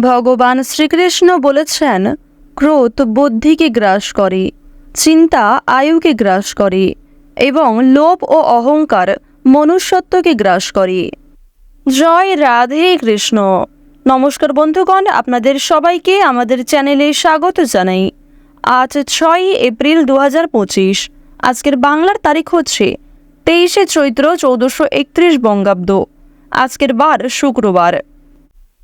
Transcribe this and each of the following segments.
ভগবান শ্রীকৃষ্ণ বলেছেন, ক্রোধ বুদ্ধিকে গ্রাস করে, চিন্তা আয়ুকে গ্রাস করে, এবং লোভ ও অহংকার মনুষ্যত্বকে গ্রাস করে। জয় রাধে কৃষ্ণ। নমস্কার বন্ধুগণ, আপনাদের সবাইকে আমাদের চ্যানেলে স্বাগত জানাই। আজ ছয়ই এপ্রিল দু হাজার পঁচিশ, আজকের বাংলার তারিখ হচ্ছে তেইশে চৈত্র চৌদ্দশো একত্রিশ বঙ্গাব্দ। আজকের বার শুক্রবার।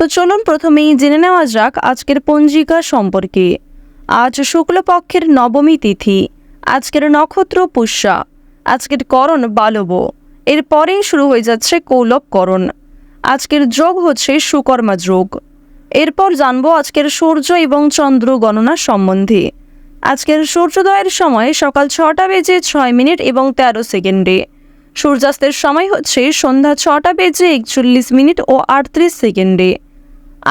তো চলুন প্রথমেই জেনে নেওয়া যাক আজকের পঞ্জিকা সম্পর্কে। আজ শুক্লপক্ষের নবমী তিথি, আজকের নক্ষত্র পুষ্যা, আজকের করণ বালব, এরপরেই শুরু হয়ে যাচ্ছে কৌলভ করণ। আজকের যোগ হচ্ছে সুকর্মা যোগ। এরপর জানব আজকের সূর্য এবং চন্দ্র গণনা সম্বন্ধে। আজকের সূর্যোদয়ের সময় সকাল ছটা বেজে ছয় মিনিট এবং তেরো সেকেন্ডে। সূর্যাস্তের সময় হচ্ছে সন্ধ্যা ছটা বেজে একচল্লিশ মিনিট ও আটত্রিশ সেকেন্ডে।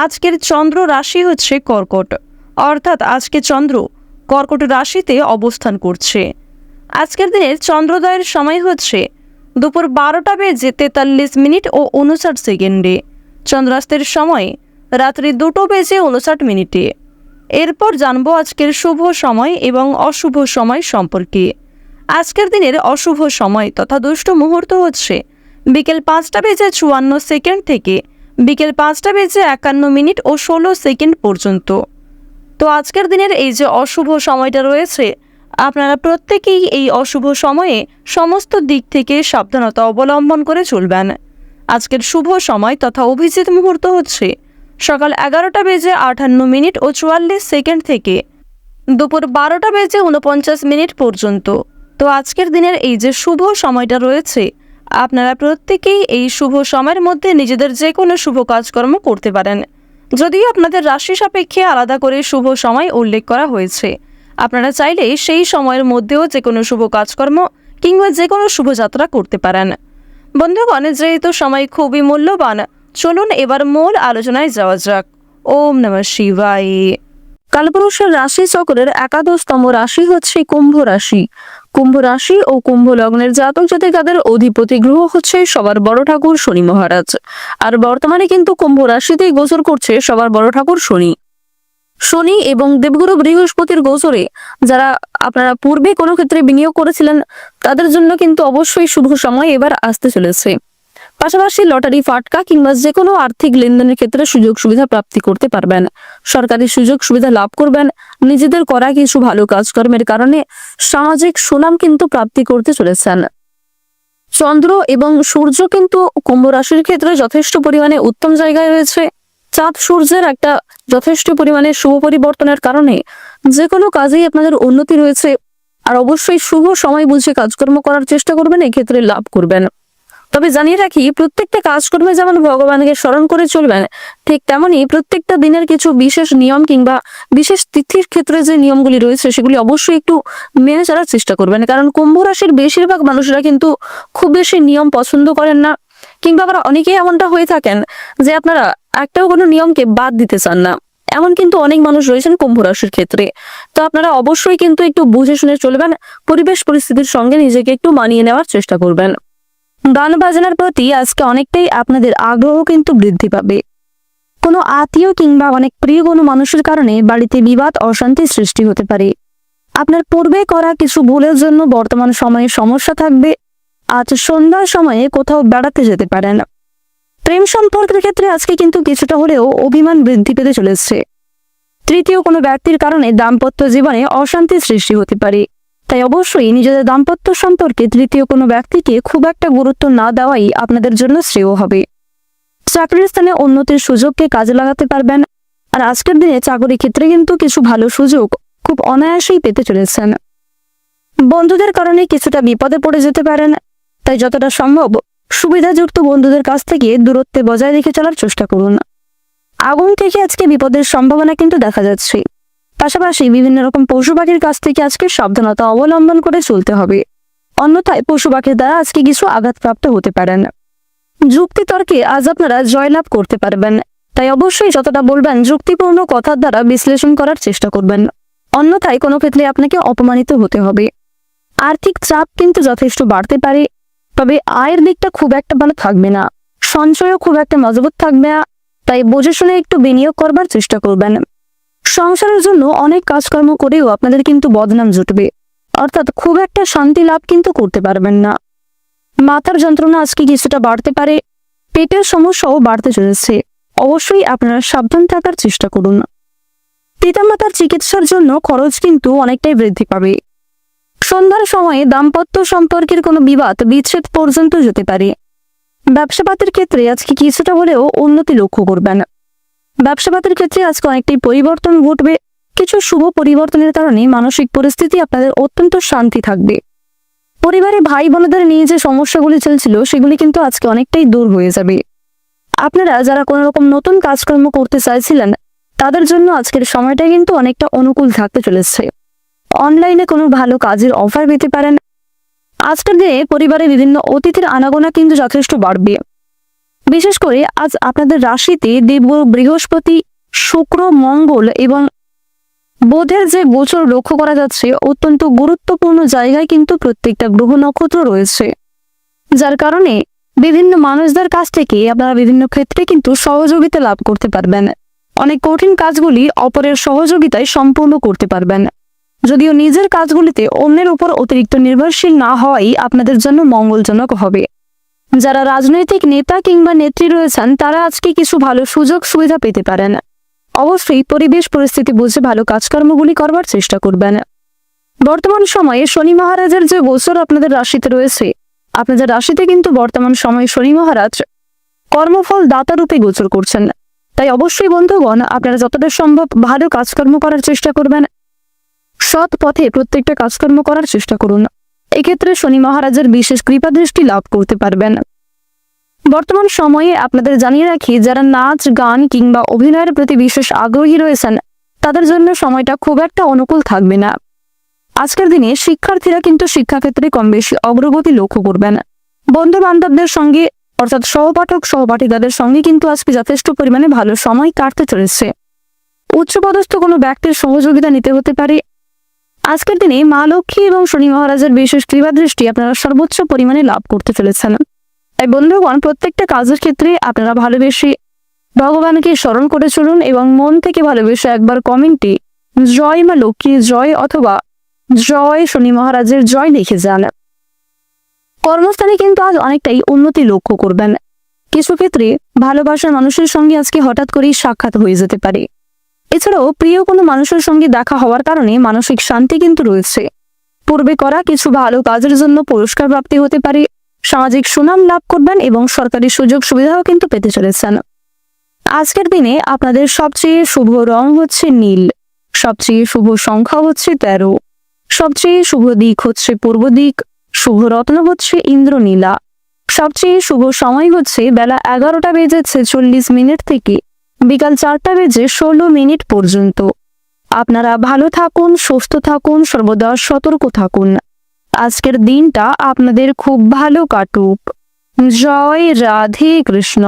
আজকের চন্দ্র রাশি হচ্ছে কর্কট। অর্থাৎ আজকে চন্দ্র কর্কট রাশিতে অবস্থান করছে। আজকের দিনের চন্দ্রোদয়ের সময় হচ্ছে দুপুর বারোটা বেজে তেতাল্লিশ মিনিট ও উনষাট সেকেন্ডে। চন্দ্রাস্তের সময় রাত্রি দুটো বেজে উনষাট মিনিটে। এরপর জানব আজকের শুভ সময় এবং অশুভ সময় সম্পর্কে। আজকের দিনের অশুভ সময় তথা দুষ্ট মুহূর্ত হচ্ছে বিকেল পাঁচটা বেজে চুয়ান্ন সেকেন্ড থেকে বিকেল পাঁচটা বেজে একান্ন মিনিট ও ষোলো সেকেন্ড পর্যন্ত। তো আজকের দিনের এই যে অশুভ সময়টা রয়েছে, আপনারা প্রত্যেকেই এই অশুভ সময়ে সমস্ত দিক থেকে সাবধানতা অবলম্বন করে চলবেন। আজকের শুভ সময় তথা অভিজিৎ মুহূর্ত হচ্ছে সকাল এগারোটা বেজে আটান্ন মিনিট ও চুয়াল্লিশ সেকেন্ড থেকে দুপুর বারোটা বেজে উনপঞ্চাশ মিনিট পর্যন্ত। তো আজকের দিনের এই যে শুভ সময়টা রয়েছে আপনারা প্রত্যেকেই এই শুভ সময়ের মধ্যে নিজেদের যে কোনো শুভ কাজকর্ম করতে পারেন। যদিও আপনাদের রাশি সাপেক্ষে আলাদা করে শুভ সময় উল্লেখ করা হয়েছে। আপনারা চাইলে সেই সময়ের মধ্যেও যে কোনো শুভ কাজকর্ম কিংবা যে কোনো শুভযাত্রা করতে পারেন। বন্ধুগণ, যেহেতু সময় খুবই মূল্যবান, চলুন এবার মূল আলোচনায় যাওয়া যাক। ওম নমঃ শিবায়। কালপুরুষের রাশি চক্রের একাদশতম রাশি হচ্ছে কুম্ভ রাশি। কুম্ভ রাশি ও কুম্ভ লগ্নের জাতক জাতিকাদের অধিপতি গ্রহ হচ্ছে সবার বড় ঠাকুর শনি মহারাজ। আর বর্তমানে কিন্তু কুম্ভ রাশিতেই গোচর করছে সবার বড় ঠাকুর শনি। শনি এবং দেবগুরু বৃহস্পতির গোচরে যারা আপনারা পূর্বে কোনো ক্ষেত্রে বিনিয়োগ করেছিলেন, তাদের জন্য কিন্তু অবশ্যই শুভ সময় এবার আসতে চলেছে। পাশাপাশি লটারি, ফাটকা কিংবা যে কোনো আর্থিক লেনদেনের ক্ষেত্রে সুযোগ সুবিধা প্রাপ্তি করতে পারবেন। সরকারি সুযোগ সুবিধা লাভ করবেন। নিজেদের করা কিছু ভালো কাজকর্মের কারণে সামাজিক সুনাম কিন্তু প্রাপ্তি করতে চলেছেন। চন্দ্র এবং সূর্য কিন্তু কুম্ভ রাশির ক্ষেত্রে যথেষ্ট পরিমাণে উত্তম জায়গায় রয়েছে। চাঁদ সূর্যের একটা যথেষ্ট পরিমাণে শুভ পরিবর্তনের কারণে যে কোনো কাজেই আপনাদের উন্নতি রয়েছে। আর অবশ্যই শুভ সময় বুঝে কাজকর্ম করার চেষ্টা করবেন, এক্ষেত্রে লাভ করবেন। তবে জানিয়ে রাখি, প্রত্যেকটা কাজকর্মে যেমন ভগবানকে স্মরণ করে চলবেন, ঠিক তেমনি প্রত্যেকটা দিনের কিছু বিশেষ নিয়ম কিংবা বিশেষ তিথির ক্ষেত্রে যে নিয়মগুলি রয়েছে, সেগুলি অবশ্যই একটু মেনে চলার চেষ্টা করবেন। কারণ কুম্ভ রাশির বেশিরভাগ মানুষরা কিন্তু খুব বেশি নিয়ম পছন্দ করেন না, কিংবা আবার অনেকেই এমনটা হয়ে থাকেন যে আপনারা একটাও কোনো নিয়মকে বাদ দিতে চান না। এমন কিন্তু অনেক মানুষ রয়েছেন কুম্ভ রাশির ক্ষেত্রে। তো আপনারা অবশ্যই কিন্তু একটু বুঝে শুনে চলবেন, পরিবেশ পরিস্থিতির সঙ্গে নিজেকে একটু মানিয়ে নেওয়ার চেষ্টা করবেন। গান বাজনার প্রতি আজকে অনেকটাই আপনাদের আগ্রহ কিন্তু বৃদ্ধি পাবে। কোনো আত্মীয় কিংবা অনেক প্রিয় কোনো মানুষের কারণে বাড়িতে বিবাদ, অশান্তি সৃষ্টি হতে পারে। আপনার পূর্বে করা কিছু ভুলের জন্য বর্তমান সময়ে সমস্যা থাকবে। আজ সন্ধ্যার সময়ে কোথাও বেড়াতে যেতে পারেন। প্রেম সম্পর্কের ক্ষেত্রে আজকে কিন্তু কিছুটা হলেও অভিমান বৃদ্ধি পেতে চলেছে। তৃতীয় কোনো ব্যক্তির কারণে দাম্পত্য জীবনে অশান্তি সৃষ্টি হতে পারে। তাই অবশ্যই নিজেদের দাম্পত্য সম্পর্কে তৃতীয় কোনো ব্যক্তিকে খুব একটা গুরুত্ব না দেওয়াই আপনাদের জন্য শ্রেয় হবে। চাকরির স্থানে উন্নতির সুযোগকে কাজে লাগাতে পারবেন। আর আজকের দিনে চাকরি ক্ষেত্রে কিন্তু কিছু ভালো সুযোগ খুব অনায়াসেই পেতে চলেছেন। বন্ধুদের কারণে কিছুটা বিপদে পড়ে যেতে পারেন। তাই যতটা সম্ভব সুবিধাযুক্ত বন্ধুদের কাছ থেকে দূরত্বে বজায় রেখে চলার চেষ্টা করুন। আগুন থেকে আজকে বিপদের সম্ভাবনা কিন্তু দেখা যাচ্ছে। পাশাপাশি বিভিন্ন রকম পশু পাখির কাছ থেকে আজকে সাবধানতা অবলম্বন করে চলতে হবে। অন্যথায় পশু পাখির দ্বারা আজকে কিছু আঘাতপ্রাপ্ত হতে পারেন। যুক্তি তর্কে আজ আপনারা জয়লাভ করতে পারবেন। তাই অবশ্যই যতটা বলবেন যুক্তিপূর্ণ কথার দ্বারা বিশ্লেষণ করার চেষ্টা করবেন। অন্যথায় কোনো ক্ষেত্রে আপনাকে অপমানিত হতে হবে। আর্থিক চাপ কিন্তু যথেষ্ট বাড়তে পারে, তবে আয়ের দিকটা খুব একটা ভালো থাকবে না। সঞ্চয়ও খুব একটা মজবুত থাকবে না, তাই বুঝে শুনে একটু বিনিয়োগ করবার চেষ্টা করবেন। সংসারের জন্য অনেক কাজকর্ম করেও আপনাদের কিন্তু বদনাম জুটবে। অর্থাৎ খুব একটা শান্তি লাভ কিন্তু করতে পারবেন না। মাথার যন্ত্রণা আজকে কিছুটা বাড়তে পারে। পেটের সমস্যাও বাড়তে চলেছে। অবশ্যই আপনারা সাবধান থাকার চেষ্টা করুন। পিতামাতার চিকিৎসার জন্য খরচ কিন্তু অনেকটাই বৃদ্ধি পাবে। সন্ধ্যার সময়ে দাম্পত্য সম্পর্কের কোনো বিবাদ, বিচ্ছেদ পর্যন্ত যেতে পারে। ব্যবসাপাতের ক্ষেত্রে আজকে কিছুটা হলেও উন্নতি লক্ষ্য করবেন। ব্যবসাপাতের ক্ষেত্রে আজকে অনেকটাই পরিবর্তন ঘটবে। কিছু শুভ পরিবর্তনের কারণে মানসিক পরিস্থিতি আপনাদের অত্যন্ত শান্তি থাকবে। পরিবারে ভাই বোনদের নিয়ে যে সমস্যাগুলি চলছিল, সেগুলি কিন্তু আজকে অনেকটাই দূর হয়ে যাবে। আপনারা যারা কোনো রকম নতুন কাজকর্ম করতে চাইছিলেন, তাদের জন্য আজকের সময়টা কিন্তু অনেকটা অনুকূল থাকতে চলেছে। অনলাইনে কোনো ভালো কাজের অফার পেতে পারেন। আজকের দিনে পরিবারে বিভিন্ন অতিথির আনাগোনা কিন্তু যথেষ্ট বাড়বে। বিশেষ করে আজ আপনাদের রাশিতে দেব বৃহস্পতি, শুক্র, মঙ্গল এবং বোধের যে গোচর লক্ষ্য করা যাচ্ছে অত্যন্ত গুরুত্বপূর্ণ জায়গায় কিন্তু প্রত্যেকটা গ্রহ নক্ষত্র রয়েছে। যার কারণে বিভিন্ন মানুষদের কাছ থেকে আপনারা বিভিন্ন ক্ষেত্রে কিন্তু সহযোগিতা লাভ করতে পারবেন। অনেক কঠিন কাজগুলি অপরের সহযোগিতায় সম্পূর্ণ করতে পারবেন। যদিও নিজের কাজগুলিতে অন্যের উপর অতিরিক্ত নির্ভরশীল না হওয়াই আপনাদের জন্য মঙ্গলজনক হবে। যারা রাজনৈতিক নেতা কিংবা নেত্রী রয়েছেন, তারা আজকে কিছু ভালো সুযোগ, সুবিধা পেতে পারেন। অবশ্যই পরিবেশ পরিস্থিতি বুঝে ভালো কাজকর্মগুলি করবার চেষ্টা করবেন। বর্তমান সময়ে শনি মহারাজের যে গোচর আপনাদের রাশিতে রয়েছে, আপনাদের রাশিতে কিন্তু বর্তমান সময়ে শনি মহারাজ কর্মফল দাতা রূপে গোচর করছেন। তাই অবশ্যই বন্ধুগণ, আপনারা যতটা সম্ভব ভালো কাজকর্ম করার চেষ্টা করবেন। সৎ পথে প্রত্যেকটা কাজকর্ম করার চেষ্টা করুন। এক্ষেত্রে শনি মহারাজের বিশেষ কৃপা দৃষ্টি লাভ করতে পারবেন। বর্তমান সময়ে আপনাদের জানিয়ে রাখি, যারা নাচ, গান কিংবা অভিনয়ের প্রতি বিশেষ আগ্রহী রয়েছেন, তাদের জন্য সময়টা খুব একটা অনুকূল থাকবে না। আজকের দিনে শিক্ষার্থীরা কিন্তু শিক্ষাক্ষেত্রে কম বেশি অগ্রগতি লক্ষ্য করবেন। বন্ধু বান্ধবদের সঙ্গে, অর্থাৎ সহপাঠক সহপাঠিকাদের সঙ্গে কিন্তু আজকে যথেষ্ট পরিমাণে ভালো সময় কাটতে চলেছে। উচ্চপদস্থ কোনো ব্যক্তির সহযোগিতা নিতে হতে পারে আজকের দিনে মা লক্ষ্মী এবং শনি মহারাজের বিশেষ কৃপা দৃষ্টি আপনারা সর্বোচ্চ পরিমাণে লাভ করতে চলেছেন তাই বন্ধুগণ, প্রত্যেকটা কাজের ক্ষেত্রে আপনারা ভালোবেসে ভগবানকে স্মরণ করে চলুন এবং মন থেকে ভালোবেসে একবার কমেন্টে জয় মা লক্ষ্মী, জয় অথবা জয় শনি মহারাজের জয় লিখে যান। কর্মস্থানে কিন্তু আজ অনেকটাই উন্নতি লক্ষ্য করবেন। কিছু ক্ষেত্রে ভালোবাসার মানুষের সঙ্গে আজকে হঠাৎ করেই সাক্ষাৎ হয়ে যেতে পারে। এছাড়াও প্রিয় কোনো মানুষের সঙ্গে দেখা হওয়ার কারণে মানসিক শান্তি কিন্তু রয়েছে। পূর্বে করা কিছু ভালো কাজের জন্য পুরস্কার প্রাপ্তি হতে পারে, সামাজিক সুনাম লাভ করবেন এবং সরকারি সুযোগ সুবিধাও কিন্তু পেতে চলেছেন। আজকের দিনে আপনাদের সবচেয়ে শুভ রং হচ্ছে নীল, সবচেয়ে শুভ সংখ্যা হচ্ছে তেরো, সবচেয়ে শুভ দিক হচ্ছে পূর্ব দিক, শুভ রত্ন হচ্ছে ইন্দ্রনীলা, সবচেয়ে শুভ সময় হচ্ছে বেলা এগারোটা বেজে ছেচল্লিশ মিনিট থেকে। বিকাল চারটা বেজে ষোলো মিনিট পর্যন্ত। আপনারা ভালো থাকুন, সুস্থ থাকুন, সর্বদা সতর্ক থাকুন। আজকের দিনটা আপনাদের খুব ভালো কাটুক। জয় রাধে কৃষ্ণ।